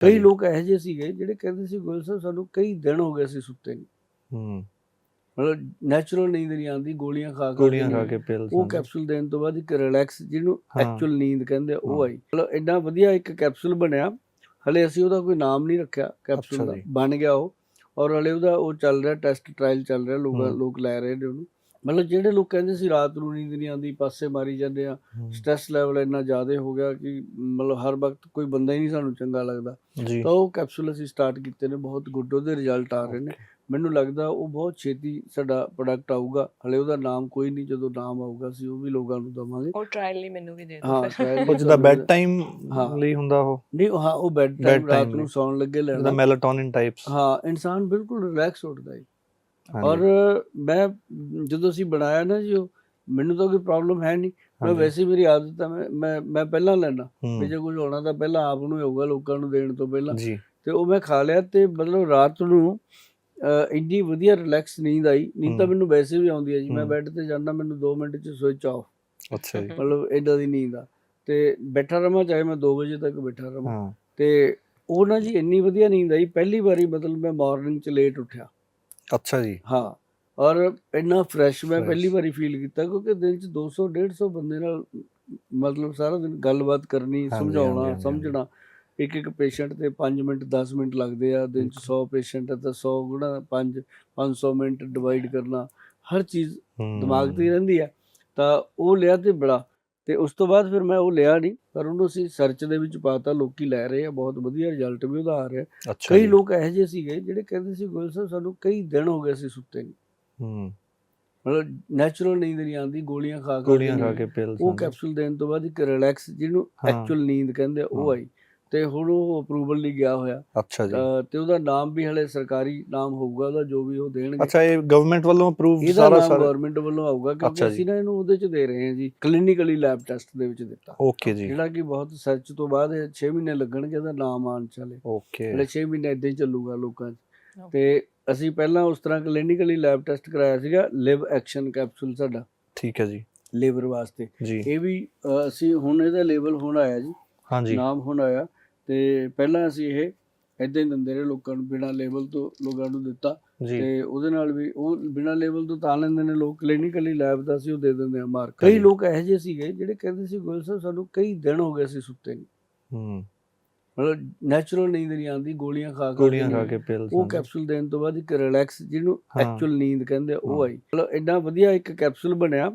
ਕਈ। ਲੋਕ ਇਹੋ ਜਿਹੇ ਸੀਗੇ ਜਿਹੜੇ ਕਹਿੰਦੇ ਸੀ ਗੋਇਲ ਸਾਹਿਬ ਸਾਨੂੰ ਕਈ ਦਿਨ ਹੋ ਗਏ ਸੀ ਸੁੱਤੇ ਨਹੀਂ ਹੂੰ ਮਤਲਬ ਨੈਚੁਰਲ ਨੀਂਦ ਨਹੀਂ ਆਉਂਦੀ ਗੋਲੀਆਂ ਖਾ ਕੇ ਗੋਲੀਆਂ ਖਾ ਕੇ ਪਿਲ ਉਹ ਕੈਪਸੂਲ ਦੇਣ ਤੋਂ ਬਾਅਦ ਇੱਕ ਰਿਲੈਕਸ ਜਿਹਨੂੰ। ਐਕਚੁਅਲ ਨੀਂਦ ਕਹਿੰਦੇ ਉਹ। ਆਈ ਮਤਲਬ ਇੰਨਾ ਵਧੀਆ ਇੱਕ ਕੈਪਸੂਲ ਬਣਿਆ ਹਲੇ ਅਸੀਂ ਉਹਦਾ ਕੋਈ ਨਾਮ ਨਹੀਂ ਰੱਖਿਆ ਕੈਪਸੂਲ ਦਾ। ਬਣ ਗਿਆ ਉਹ ਔਰ ਹਲੇ ਉਹਦਾ ਉਹ ਚੱਲ ਰਿਹਾ ਟੈਸਟ ਟ੍ਰਾਇਲ ਚੱਲ ਰਿਹਾ ਲੋਕ। ਲੋਕ ਲੈ ਰਹੇ ਨੇ ਉਹਨੂੰ ਮਤਲਬ ਜਿਹੜੇ ਲੋਕ ਕਹਿੰਦੇ ਸੀ ਰਾਤ ਨੂੰ ਨੀਂਦ ਨਹੀਂ ਆਉਂਦੀ ਪਾਸੇ ਮਾਰੀ ਜਾਂਦੇ ਆ ਸਟ੍ਰੈਸ ਲੈਵਲ ਇੰਨਾ ਜ਼ਿਆਦਾ ਹੋ ਗਿਆ ਕਿ ਮਤਲਬ ਹਰ ਵਕਤ ਕੋਈ ਬੰਦਾ ਹੀ ਨਹੀਂ ਸਾਨੂੰ ਚੰਗਾ ਲੱਗਦਾ। ਤਾਂ ਉਹ ਕੈਪਸੂਲ ਅਸੀਂ ਸਟਾਰਟ ਕੀਤੇ ਨੇ ਬਹੁਤ ਗੁੱਡ ਉਹਦੇ ਰਿਜ਼ਲਟ ਆ ਰਹੇ ਨੇ। ਮੈਨੂੰ ਲੱਗਦਾ ਉਹ ਬਹੁਤ ਛੇਤੀ ਸਾਡਾ ਪ੍ਰੋਡਕਟ ਆਊਗਾ ਹਲੇ ਉਹਦਾ ਨਾਮ ਕੋਈ ਨਹੀਂ ਜਦੋਂ ਨਾਮ ਆਊਗਾ ਅਸੀਂ ਉਹ ਵੀ ਲੋਕਾਂ ਨੂੰ ਦਵਾਂਗੇ। ਉਹ ਟ੍ਰਾਇਲ ਲਈ ਮੈਨੂੰ ਵੀ ਦੇ ਹਾਂ ਦਿਓ trial ਉਹ ਜਿਹਦਾ ਬੈੱਡ ਟਾਈਮ ਹਾਂ। ਲਈ ਹੁੰਦਾ ਉਹ। ਨਹੀਂ ਉਹ ਹਾਂ ਉਹ ਬੈੱਡ ਟਾਈਮ ਰਾਤ ਨੂੰ। ਸੌਣ ਲੱਗੇ ਲੈਣਾ। ਮੈਲਾਟੋਨਿਨ ਟਾਈਪਸ ਹਾਂ ਇਨਸਾਨ ਬਿਲਕੁਲ ਰਿਲੈਕਸ ਉੱਠਦਾ ਹੈ ਔਰ ਮੈਂ ਜਦੋਂ ਅਸੀਂ ਬਣਾਇਆ ਨਾ ਜੀ ਉਹ ਮੈਨੂੰ ਤਾਂ ਕੋਈ ਪ੍ਰੋਬਲਮ ਹੈ ਨਹੀਂ। ਮੈਂ ਵੈਸੇ ਮੇਰੀ ਆਦਤ ਹੈ ਮੈਂ ਮੈਂ ਪਹਿਲਾਂ ਲੈਣਾ ਵੀ ਜੇ ਕੁਝ ਹੋਣਾ ਤਾਂ ਪਹਿਲਾਂ ਆਪ ਨੂੰ ਹੋਊਗਾ ਲੋਕਾਂ ਨੂੰ ਦੇਣ ਤੋਂ ਪਹਿਲਾਂ। ਤੇ ਉਹ ਮੈਂ ਖਾ ਲਿਆ ਤੇ ਮਤਲਬ ਰਾਤ ਨੂੰ ਇੰਨੀ ਵਧੀਆ ਰਿਲੈਕਸ ਨੀਂਦ ਆਈ। ਨੀਂਦ ਤਾਂ। ਮੈਨੂੰ ਵੈਸੇ ਵੀ ਆਉਂਦੀ ਹੈ ਜੀ। ਮੈਂ। ਬੈੱਡ ਤੇ ਜਾਂਦਾ ਮੈਨੂੰ 2 ਮਿੰਟ ਚ ਸਵਿਚ ਆਫ ਅੱਛਾ ਜੀ। ਮਤਲਬ ਏਦਾਂ ਦੀ ਨੀਂਦ ਆ। ਤੇ ਬੈਠਾ ਰਵਾਂ ਚਾਹੇ ਮੈਂ 2 ਵਜੇ ਤੱਕ ਬੈਠਾ ਰਵਾਂ। ਤੇ ਉਹ ਨਾ ਜੀ ਇੰਨੀ ਵਧੀਆ ਨੀਂਦ ਆਈ। ਪਹਿਲੀ ਵਾਰੀ ਮਤਲਬ ਮੈਂ ਮਾਰਨਿੰਗ ਚ ਲੇਟ ਉੱਠਿਆ। ਅੱਛਾ ਜੀ। ਹਾਂ ਔਰ ਇੰਨਾ ਫਰੈਸ਼ ਮੈਂ. ਪਹਿਲੀ ਵਾਰੀ ਫੀਲ ਕੀਤਾ ਕਿਉਂਕਿ ਦਿਨ ਚ 200 150 ਬੰਦੇ ਨਾਲ ਮਤਲਬ ਸਾਰਾ ਦਿਨ ਗੱਲਬਾਤ ਕਰਨੀ ਸਮਝਾਉਣਾ। ਸਮਝਣਾ। ਇੱਕ ਇੱਕ ਪੇਸ਼ੈਂਟ ਤੇ 5 ਮਿੰਟ 10 ਮਿੰਟ ਲੱਗਦੇ ਆ। ਦਿਨ ਚ 100 ਪੇਸ਼ੈਂਟ ਹੈ ਤਾਂ 100 ਗੁਣਾ 5 500 ਮਿੰਟ ਡਿਵਾਈਡ ਕਰਨਾ। ਹਰ ਚੀਜ਼ ਦਿਮਾਗ ਤੇ ਰਹਿੰਦੀ ਆ। ਤਾਂ ਉਹ ਲਿਆ ਤੇ ਬੜਾ। ਤੇ ਉਸ ਤੋਂ ਬਾਅਦ ਫਿਰ ਮੈਂ ਉਹ ਲਿਆ ਨਹੀਂ ਪਰ ਉਹਨੂੰ ਅਸੀਂ ਸਰਚ ਦੇ ਵਿੱਚ ਪਾਤਾ ਲੋਕੀ ਲੈ ਰਹੇ ਆ ਬਹੁਤ ਵਧੀਆ ਰਿਜ਼ਲਟ ਵੀ ਉਹਦਾ ਆ ਰਿਹਾ ਕਈ। ਲੋਕ ਇਹੋ ਜਿਹੇ ਸੀਗੇ ਜਿਹੜੇ ਕਹਿੰਦੇ ਸੀ ਗੋਇਲ ਸਾਹਿਬ ਸਾਨੂੰ ਕਈ ਦਿਨ ਹੋ ਗਏ ਸੀ ਸੁੱਤੇ ਨਹੀਂ ਹੂੰ ਮਤਲਬ ਨੈਚੁਰਲ ਨੀਂਦ ਨਹੀਂ ਆਉਂਦੀ ਗੋਲੀਆਂ ਖਾ ਕੇ ਗੋਲੀਆਂ ਖਾ ਨੀਂਦ- ਕੇ ਪਿਲ ਉਹ ਕੈਪਸੂਲ ਦੇਣ ਤੋਂ ਬਾਅਦ ਇੱਕ ਰਿਲੈਕਸ ਜਿਹਨੂੰ। ਐਕਚੁਅਲ ਨੀਂਦ ਕਹਿੰਦੇ ਉਹ। ਆਈ ਤੇ ਹੁਣ ਉਹ ਅਪਰੂਵਲ ਲਈ ਗਿਆ ਹੋਇਆ। ਅੱਛਾ ਜੀ। ਤੇ ਉਹਦਾ ਨਾਮ ਵੀ ਹਲੇ ਸਰਕਾਰੀ ਨਾਮ ਹੋਊਗਾ ਉਹਦਾ ਜੋ ਵੀ ਉਹ ਦੇਣਗੇ। ਅੱਛਾ ਇਹ ਗਵਰਨਮੈਂਟ ਵੱਲੋਂ ਅਪਰੂਵ ਸਾਰਾ ਸਾਰਾ ਗਵਰਨਮੈਂਟ ਵੱਲੋਂ ਆਊਗਾ ਕਿਉਂਕਿ। ਅਸੀਂ ਨਾ ਇਹਨੂੰ ਉਹਦੇ ਚ ਦੇ ਰਹੇ ਹਾਂ ਜੀ ਕਲੀਨਿਕਲੀ ਲੈਬ ਟੈਸਟ ਦੇ ਵਿੱਚ ਦਿੱਤਾ। ਓਕੇ ਜੀ। ਜਿਹੜਾ ਕਿ ਬਹੁਤ ਸਰਚ ਤੋਂ ਬਾਅਦ 6 ਮਹੀਨੇ ਲੱਗਣਗੇ ਇਹਦਾ ਨਾਮ ਆਉਣ ਚਲੇ ਓਕੇ ਹਲੇ 6 ਮਹੀਨੇ ਇਦਾਂ ਹੀ ਚੱਲੂਗਾ ਲੋਕਾਂ 'ਚ. ਤੇ ਅਸੀਂ ਪਹਿਲਾਂ ਉਸ ਤਰ੍ਹਾਂ ਕਲੀਨਿਕਲੀ ਲੈਬ ਟੈਸਟ ਕਰਾਇਆ ਸੀਗਾ ਲਿਵ ਐਕਸ਼ਨ ਕੈਪਸੂਲ ਸਾਡਾ। ਠੀਕ ਹੈ ਜੀ। ਲੀਵਰ ਵਾਸਤੇ। ਇਹ ਵੀ ਅਸੀਂ ਹੁਣ ਇਹਦਾ ਲੇਬਲ ਹੁਣ ਆਇਆ ਜੀ। ਹਾਂਜੀ। ਨਾਮ ਹੁਣ ਆਇਆ। ਤੇ ਪਹਿਲਾਂ ਅਸੀਂ ਇਹ ਇਦਾਂ ਹੀ ਦਿੰਦੇ ਰਹੇ ਲੋਕਾਂ ਨੂੰ ਬਿਨਾਂ ਲੇਬਲ ਤੋਂ ਲੋਕਾਂ ਨੂੰ ਦਿੱਤਾ। ਤੇ ਉਹਦੇ ਨਾਲ ਵੀ ਉਹ ਬਿਨਾਂ ਲੇਬਲ ਤੋਂ ਤਾਂ ਲੈਂਦੇ ਨੇ ਲੋਕ ਕਲੀਨਿਕਲੀ ਲੈਬ ਦਾ ਸੀ ਉਹ ਦੇ ਦਿੰਦੇ ਆ ਮਾਰਕ ਕਈ। ਲੋਕ ਇਹੋ ਜਿਹੇ ਸੀਗੇ ਜਿਹੜੇ ਕਹਿੰਦੇ ਸੀ ਗੋਇਲ ਸਾਹਿਬ ਸਾਨੂੰ ਕਈ ਦਿਨ ਹੋ ਗਏ ਸੀ ਸੁੱਤੇ ਨਹੀਂ। ਹੂੰ। ਮਤਲਬ ਨੈਚੁਰਲ ਨੀਂਦ ਨਹੀਂ ਆਉਂਦੀ ਗੋਲੀਆਂ ਖਾ ਕੇ ਗੋਲੀਆਂ ਖਾ ਕੇ ਪਿਲ ਉਹ ਕੈਪਸੂਲ ਦੇਣ ਤੋਂ ਬਾਅਦ ਇੱਕ ਰਿਲੈਕਸ ਜਿਹਨੂੰ। ਐਕਚੁਅਲ ਨੀਂਦ ਕਹਿੰਦੇ ਉਹ। ਆਈ। ਮਤਲਬ ਇੰਨਾ ਵਧੀਆ ਇੱਕ ਕੈਪਸੂਲ ਬਣਿਆ।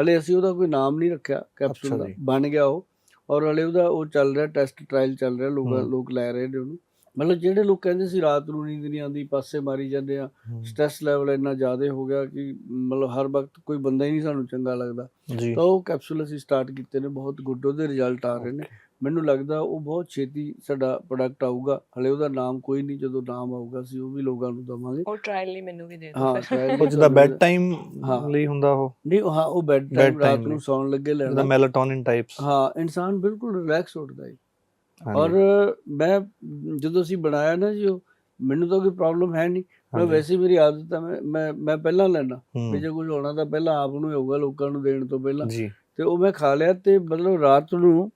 ਹਲੇ ਅਸੀਂ ਉਹਦਾ ਕੋਈ ਨਾਮ ਨਹੀਂ ਰੱਖਿਆ ਕੈਪਸੂਲ ਦਾ। ਬਣ ਗਿਆ ਉਹ। ਔਰ ਹਲੇ ਉਹਦਾ ਉਹ ਚੱਲ ਰਿਹਾ ਟੈਸਟ ਟ੍ਰਾਇਲ ਚੱਲ ਰਿਹਾ ਲੋਕ। ਲੋਕ ਲੈ ਰਹੇ ਨੇ ਉਹਨੂੰ। ਮਤਲਬ ਜਿਹੜੇ ਲੋਕ ਕਹਿੰਦੇ ਸੀ ਰਾਤ ਨੂੰ ਨੀਂਦ ਨਹੀਂ ਆਉਂਦੀ ਪਾਸੇ ਮਾਰੀ ਜਾਂਦੇ ਆ ਸਟ੍ਰੈਸ ਲੈਵਲ ਇੰਨਾ ਜ਼ਿਆਦਾ ਹੋ ਗਿਆ ਕਿ ਮਤਲਬ ਹਰ ਵਕਤ ਕੋਈ ਬੰਦਾ ਹੀ ਨਹੀਂ ਸਾਨੂੰ ਚੰਗਾ ਲੱਗਦਾ। ਤਾਂ ਉਹ ਕੈਪਸੂਲ ਅਸੀਂ ਸਟਾਰਟ ਕੀਤੇ ਨੇ ਬਹੁਤ ਗੁੱਡ ਉਹਦੇ ਰਿਜ਼ਲਟ ਆ ਰਹੇ ਨੇ। ਮੈਨੂੰ ਲੱਗਦਾ ਉਹ ਬਹੁਤ ਛੇਤੀ ਸਾਡਾ ਪ੍ਰੋਡਕਟ ਆਊਗਾ। ਹਲੇ ਉਹਦਾ ਨਾਮ ਕੋਈ ਨਹੀਂ ਜਦੋਂ ਨਾਮ ਆਊਗਾ ਅਸੀਂ ਉਹ ਵੀ ਲੋਕਾਂ ਨੂੰ ਦਵਾਂਗੇ। ਉਹ ਟ੍ਰਾਇਲ ਲਈ ਮੈਨੂੰ ਵੀ ਦੇ ਹਾਂ ਦਿਓ ਫਿਰ ਉਹ ਜਿਹਦਾ ਬੈੱਡ ਟਾਈਮ। ਲਈ ਹੁੰਦਾ ਉਹ। ਨਹੀਂ ਉਹ ਹਾਂ ਉਹ ਬੈੱਡ ਟਾਈਮ ਰਾਤ ਨੂੰ। ਸੌਣ ਲੱਗੇ ਜਿਹਦਾ ਲੈਣਾ ਮੈਲਾਟੋਨਿਨ ਟਾਈਪਸ ਹਾਂ ਇਨਸਾਨ ਬਿਲਕੁਲ ਰਿਲੈਕਸ ਉੱਠਦਾ ਹੈ ਔਰ ਮੈਂ ਜਦੋਂ ਅਸੀਂ ਬਣਾਇਆ ਨਾ ਜੀ ਉਹ ਮੈਨੂੰ ਤਾਂ ਕੋਈ ਪ੍ਰੋਬਲਮ ਹੈ ਨਹੀਂ। ਮੈਂ ਵੈਸੇ ਮੇਰੀ ਆਦਤ ਹੈ ਮੈਂ ਮੈਂ ਪਹਿਲਾਂ ਲੈਣਾ ਵੀ ਜੇ ਕੁਝ ਹੋਣਾ ਤਾਂ ਪਹਿਲਾਂ ਆਪ ਨੂੰ ਹੀ ਹੋਊਗਾ ਲੋਕਾਂ ਨੂੰ ਦੇਣ ਤੋਂ ਪਹਿਲਾਂ। ਜੀ। ਤੇ ਉਹ ਮੈਂ ਖਾ ਲਿਆ ਤੇ ਮਤਲਬ ਰਾਤ ਨੂੰ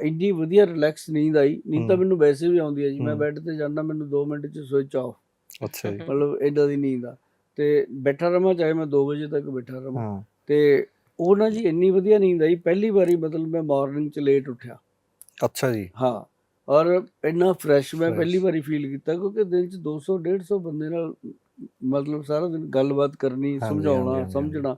ਇੰਨੀ ਵਧੀਆ ਰਿਲੈਕਸ ਨੀਂਦ ਆਈ। ਨੀਂਦ ਤਾਂ। ਮੈਨੂੰ ਵੈਸੇ ਵੀ ਆਉਂਦੀ ਹੈ ਜੀ। ਮੈਂ। ਬੈੱਡ ਤੇ ਜਾਂਦਾ ਮੈਨੂੰ 2 ਮਿੰਟ ਚ ਸਵਿਚ ਆਫ ਅੱਛਾ ਜੀ। ਮਤਲਬ ਏਦਾਂ ਦੀ ਨੀਂਦ ਆ। ਤੇ ਬੈਠਾ ਰਵਾਂ ਚਾਹੇ ਮੈਂ 2 ਵਜੇ ਤੱਕ ਬੈਠਾ ਰਵਾਂ। ਤੇ ਉਹ ਨਾ ਜੀ ਇੰਨੀ ਵਧੀਆ ਨੀਂਦ ਆਈ। ਪਹਿਲੀ ਵਾਰੀ ਮਤਲਬ ਮੈਂ ਮਾਰਨਿੰਗ ਚ ਲੇਟ ਉੱਠਿਆ। ਅੱਛਾ ਜੀ। ਹਾਂ। ਔਰ ਇੰਨਾ ਫਰੈਸ਼ ਮੈਂ. ਪਹਿਲੀ ਵਾਰੀ ਫੀਲ ਕੀਤਾ ਕਿਉਂਕਿ ਦਿਨ ਚ 200 150 ਬੰਦੇ ਨਾਲ ਮਤਲਬ ਸਾਰਾ ਦਿਨ ਗੱਲਬਾਤ ਕਰਨੀ ਸਮਝਾਉਣਾ। ਸਮਝਣਾ।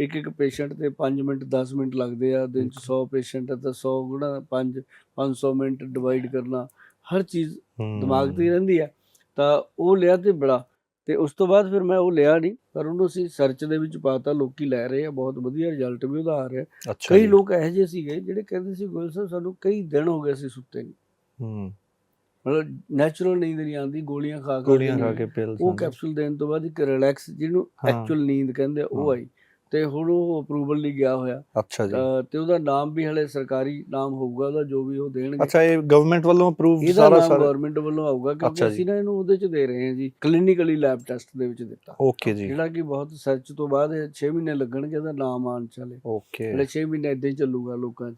ਇੱਕ ਇੱਕ ਪੇਸ਼ੈਂਟ ਤੇ 5 ਮਿੰਟ 10 ਮਿੰਟ ਲੱਗਦੇ ਆ ਦਿਨ ਚ 100 ਪੇਸ਼ੈਂਟ ਹੈ ਤਾਂ 100 ਗੁਣਾ 5 500 ਮਿੰਟ ਡਿਵਾਈਡ ਕਰਨਾ ਹਰ ਚੀਜ਼ ਦਿਮਾਗ ਤੇ ਰਹਿੰਦੀ ਆ। ਤਾਂ ਉਹ ਲਿਆ ਤੇ ਬੜਾ। ਤੇ ਉਸ ਤੋਂ ਬਾਅਦ ਫਿਰ ਮੈਂ ਉਹ ਲਿਆ ਨਹੀਂ ਪਰ ਉਹਨੂੰ ਅਸੀਂ ਸਰਚ ਦੇ ਵਿੱਚ ਪਾਤਾ ਲੋਕੀ ਲੈ ਰਹੇ ਆ ਬਹੁਤ ਵਧੀਆ ਰਿਜ਼ਲਟ ਵੀ ਉਹਦਾ ਆ ਰਿਹਾ। ਕਈ। ਲੋਕ ਇਹੋ ਜਿਹੇ ਸੀਗੇ ਜਿਹੜੇ ਕਹਿੰਦੇ ਸੀ ਗੋਇਲ ਸਾਹਿਬ ਸਾਨੂੰ ਕਈ ਦਿਨ ਹੋ ਗਏ ਸੀ ਸੁੱਤੇ ਨਹੀਂ ਹੂੰ। ਮਤਲਬ ਨੈਚੁਰਲ ਨੀਂਦ ਨਹੀਂ ਆਉਂਦੀ ਗੋਲੀਆਂ ਖਾ ਕੇ ਗੋਲੀਆਂ ਖਾ ਨੀਂਦ- ਕੇ ਪਿਲ ਉਹ ਕੈਪਸੂਲ ਦੇਣ ਤੋਂ ਬਾਅਦ ਇੱਕ ਰਿਲੈਕਸ ਜਿਹਨੂੰ। ਐਕਚੁਅਲ ਨੀਂਦ ਕਹਿੰਦੇ ਆ, ਉਹ। ਆਈ। ਤੇ ਹੁਣ ਉਹ ਅਪਰੂਵਲ ਲਈ ਗਿਆ ਹੋਇਆ। ਅੱਛਾ ਜੀ। ਤੇ ਉਹਦਾ ਨਾਮ ਵੀ ਹਲੇ ਸਰਕਾਰੀ ਨਾਮ ਹੋਊਗਾ ਉਹਦਾ ਜੋ ਵੀ ਉਹ ਦੇਣਗੇ। ਅੱਛਾ ਇਹ ਗਵਰਨਮੈਂਟ ਵੱਲੋਂ ਅਪਰੂਵ ਸਾਰਾ ਸਾਰਾ ਗਵਰਨਮੈਂਟ ਵੱਲੋਂ ਆਊਗਾ ਕਿਉਂਕਿ। ਅਸੀਂ ਨਾ ਇਹਨੂੰ ਉਹਦੇ ਚ ਦੇ ਰਹੇ ਹਾਂ ਜੀ ਕਲੀਨਿਕਲੀ ਲੈਬ ਟੈਸਟ ਦੇ ਵਿੱਚ ਦਿੱਤਾ। ਓਕੇ ਜੀ। ਜਿਹੜਾ ਕਿ ਬਹੁਤ ਸਰਚ ਤੋਂ ਬਾਅਦ 6 ਮਹੀਨੇ ਲੱਗਣਗੇ ਇਹਦਾ ਨਾਮ ਆਉਣ ਚਲੇ ਓਕੇ ਹਲੇ 6 ਮਹੀਨੇ ਇਦਾਂ ਹੀ ਚੱਲੂਗਾ ਲੋਕਾਂ 'ਚ.